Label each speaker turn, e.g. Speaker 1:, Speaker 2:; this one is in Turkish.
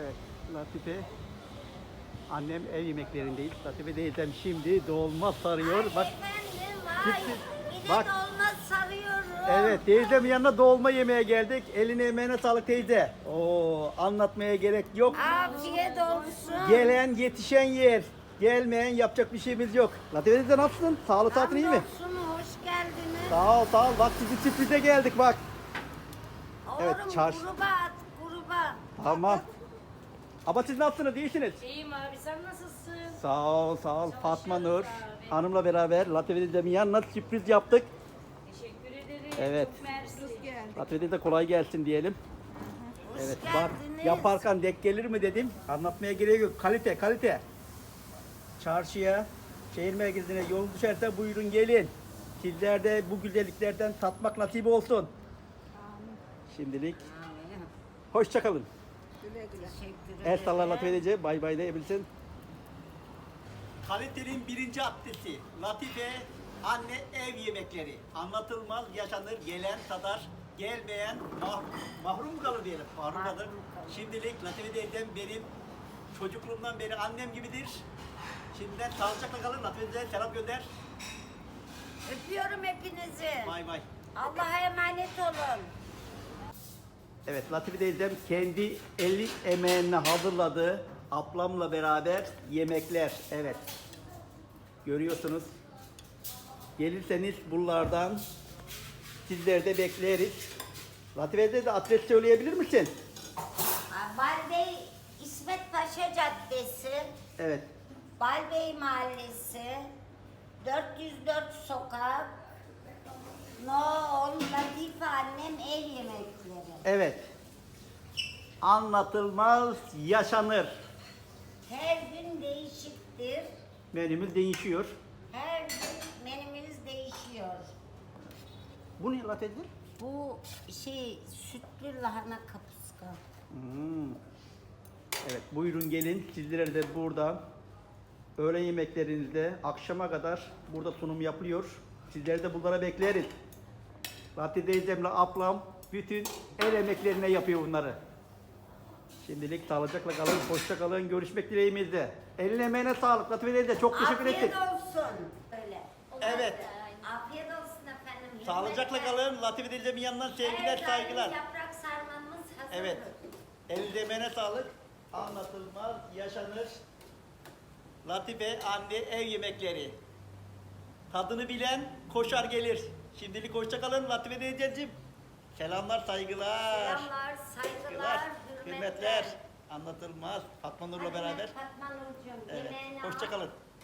Speaker 1: Evet, Latife. Annem ev yemeklerindeyiz. Latife teyzem şimdi dolma sarıyor. Bak,
Speaker 2: Efendim.
Speaker 1: Gitti.
Speaker 2: Bir de
Speaker 1: Bak.
Speaker 2: dolma sarıyorum.
Speaker 1: evet teyzemin yanına dolma yemeye geldik. Eline emeğine sağlık teyze. Oo, anlatmaya gerek yok.
Speaker 2: Afiyet olsun.
Speaker 1: Gelen yetişen yer. Gelmeyen yapacak bir şeyimiz yok. Latife teyze nasılsın? Sağlık saatin iyi mi?
Speaker 2: Hamdolsun, hoş geldiniz.
Speaker 1: Sağ ol sağ ol. Bak sizi sürprize geldik bak. Evet,
Speaker 2: Oğlum
Speaker 1: çarş-
Speaker 2: gruba at, gruba.
Speaker 1: Tamam. Ama siz nasılsınız? İyisiniz.
Speaker 3: İyiyim abi sen nasılsın?
Speaker 1: Sağ ol sağ ol. Fatma Nur
Speaker 3: abi.
Speaker 1: hanımla beraber Latife teyzemin yanına sürpriz yaptık.
Speaker 3: Teşekkür ederim.
Speaker 1: Evet.
Speaker 3: Çok mersi.
Speaker 1: Teyze kolay gelsin diyelim.
Speaker 2: Hoş
Speaker 1: Evet bak
Speaker 2: geldiniz.
Speaker 1: yaparken dek gelir mi dedim. Anlatmaya gerek yok. Kalite kalite. Çarşıya, şehir merkezine yol düşerse buyurun gelin. Sizler de bu güzelliklerden tatmak nasip olsun. Şimdilik hoşçakalın.
Speaker 2: Teşekkür
Speaker 1: El
Speaker 2: ederim.
Speaker 1: sallar Latife teyze bay bay diyebilsin. Kalitenin birinci abdesti. Latife anne ev yemekleri. Anlatılmaz yaşanır gelen tadar. Gelmeyen mah- mahrum mu kalır diyelim. Mahrum kalır. Şimdilik Latife teyzem benim çocukluğumdan beri annem gibidir. Şimdiden sağlıcakla kalın. Latife teyze selam gönder.
Speaker 2: Öpüyorum hepinizi.
Speaker 1: Bay bay.
Speaker 2: Allah'a emanet olun.
Speaker 1: Evet Latife teyzem kendi eli emeğine hazırladığı ablamla beraber yemekler. Evet. Görüyorsunuz. Gelirseniz buralardan sizleri de bekleriz. Latife teyze adres söyleyebilir misin?
Speaker 2: Balbey İsmet Paşa Caddesi,
Speaker 1: Evet.
Speaker 2: Balbey Mahallesi, 404 Sokak, No 10 Latife Annem Ev Yemekleri.
Speaker 1: Evet. Anlatılmaz yaşanır.
Speaker 2: Her gün değişiktir.
Speaker 1: Menümüz değişiyor.
Speaker 2: Her gün menümüz değişiyor.
Speaker 1: Bu ne teyze?
Speaker 2: Bu şey sütlü lahana kapuska.
Speaker 1: Hmm. Evet buyurun gelin sizlere de burada öğle yemeklerinizde akşama kadar burada sunum yapılıyor. Sizleri de bunlara bekleriz. Fatih teyzemle ablam bütün el emeklerine yapıyor bunları. Şimdilik sağlıcakla kalın, hoşça kalın. Görüşmek dileğimizde. Eline emeğine sağlık. Latife teyze çok teşekkür
Speaker 2: Afiyet
Speaker 1: ettik.
Speaker 2: olsun. Öyle.
Speaker 1: Evet.
Speaker 2: Afiyet olsun efendim.
Speaker 1: Sağlıcakla
Speaker 2: Hürmetler.
Speaker 1: kalın. Latife teyzemin yanından sevgiler,
Speaker 2: Evet,
Speaker 1: saygılar.
Speaker 2: Yaprak sarmamız hazır.
Speaker 1: Evet. Elinize emeğine sağlık. Anlatılmaz, yaşanır. Latife anne ev yemekleri. Tadını bilen koşar gelir. Şimdilik hoşça kalın Latife teyzeciğim. Selamlar, saygılar.
Speaker 2: Selamlar, saygılar, hürmetler.
Speaker 1: hürmetler. Anlatılmaz. Fatma Nur'la beraber.
Speaker 2: Fatma Nur'cum, evet. yemeğini Hoşçakalın.